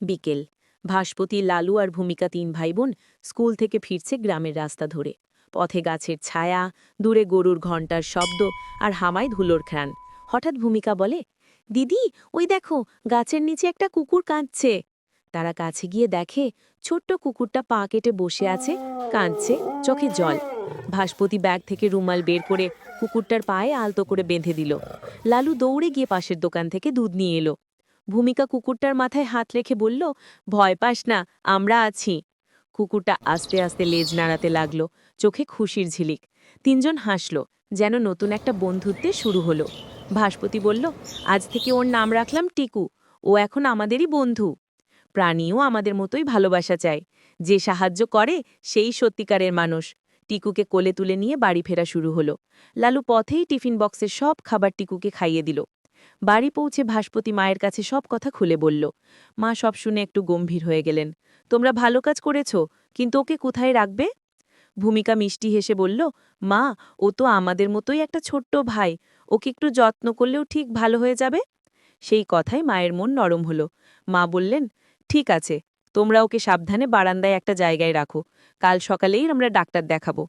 বিকেল। ভাস্পতি লালু আর ভূমিকা তিন ভাইবোন স্কুল থেকে ফিরছে গ্রামের রাস্তা ধরে। পথে গাছের ছায়া, দূরে গরুর ঘণ্টার শব্দ আর হামায় ধুলোর ঘ্রাণ। হঠাৎ ভূমিকা বলে, দিদি, ওই দেখো, গাছের নিচে একটা কুকুর কাঁদছে। তারা কাছে গিয়ে দেখে, ছোট্ট কুকুরটা পা কেটে বসে আছে, কাঁদছে, চোখে জল। ভাস্পতি ব্যাগ থেকে রুমাল বের করে কুকুরটার পায়ে আলতো করে বেঁধে দিল। লালু দৌড়ে গিয়ে পাশের দোকান থেকে দুধ নিয়ে এলো। ভূমিকা কুকুরটার মাথায় হাত রেখে বলল, ভয় পাস না, আমরা আছি। কুকুরটা আস্তে আস্তে লেজ নাড়াতে লাগল, চোখে খুশির ঝিলিক। তিনজন হাসল, যেন নতুন একটা বন্ধুত্বে শুরু হলো। ভাস্পতি বলল, আজ থেকে ওর নাম রাখলাম টিকু, ও এখন আমাদেরই বন্ধু। প্রাণীও আমাদের মতোই ভালোবাসা চায়। যে সাহায্য করে, সেই সত্যিকারের মানুষ। টিকুকে কোলে তুলে নিয়ে বাড়ি ফেরা শুরু হলো। লালু পথেই টিফিন বক্সের সব খাবার টিকুকে খাইয়ে দিল। বাড়ি পৌঁছে ভাস্পতি মায়ের কাছে সব কথা খুলে বলল। মা সব শুনে একটু গম্ভীর হয়ে গেলেন। তোমরা ভালো কাজ করেছ, কিন্তু ওকে কোথায় রাখবে? ভূমিকা মিষ্টি হেসে বলল, মা, ও তো আমাদের মতোই একটা ছোট্ট ভাই। ওকে একটু যত্ন করলেও ঠিক ভালো হয়ে যাবে? সেই কথায় মায়ের মন নরম হলো। মা বললেন, ঠিক আছে, তোমরা ওকে সাবধানে বারান্দায় একটা জায়গায় রাখো। কাল সকালেই আমরা ডাক্তার দেখাবো।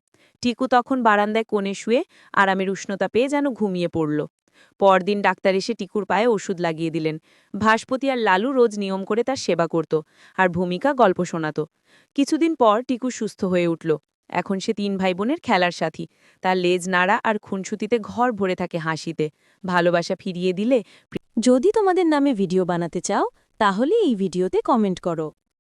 টিকু তখন বারান্দায় কোণে শুয়ে আরামের উষ্ণতা পেয়ে যেন ঘুমিয়ে পড়ল। পরদিন ডাক্তার এসে টিকুর পায়ে ওষুধ লাগিয়ে দিলেন। ভাস্পতি আর লালু রোজ নিয়ম করে তার সেবা করত আর ভূমিকা গল্প শোনাত। কিছুদিন পর টিকু সুস্থ হয়ে উঠল। এখন সে তিন ভাই বোনের খেলার সাথী। তার লেজ নাড়া আর খুনসুতিতে ঘর ভরে থাকে হাসিতে। ভালোবাসা ফিরিয়ে দিলে যদি তোমাদের নামে ভিডিও বানাতে চাও, তাহলে এই ভিডিওতে কমেন্ট করো।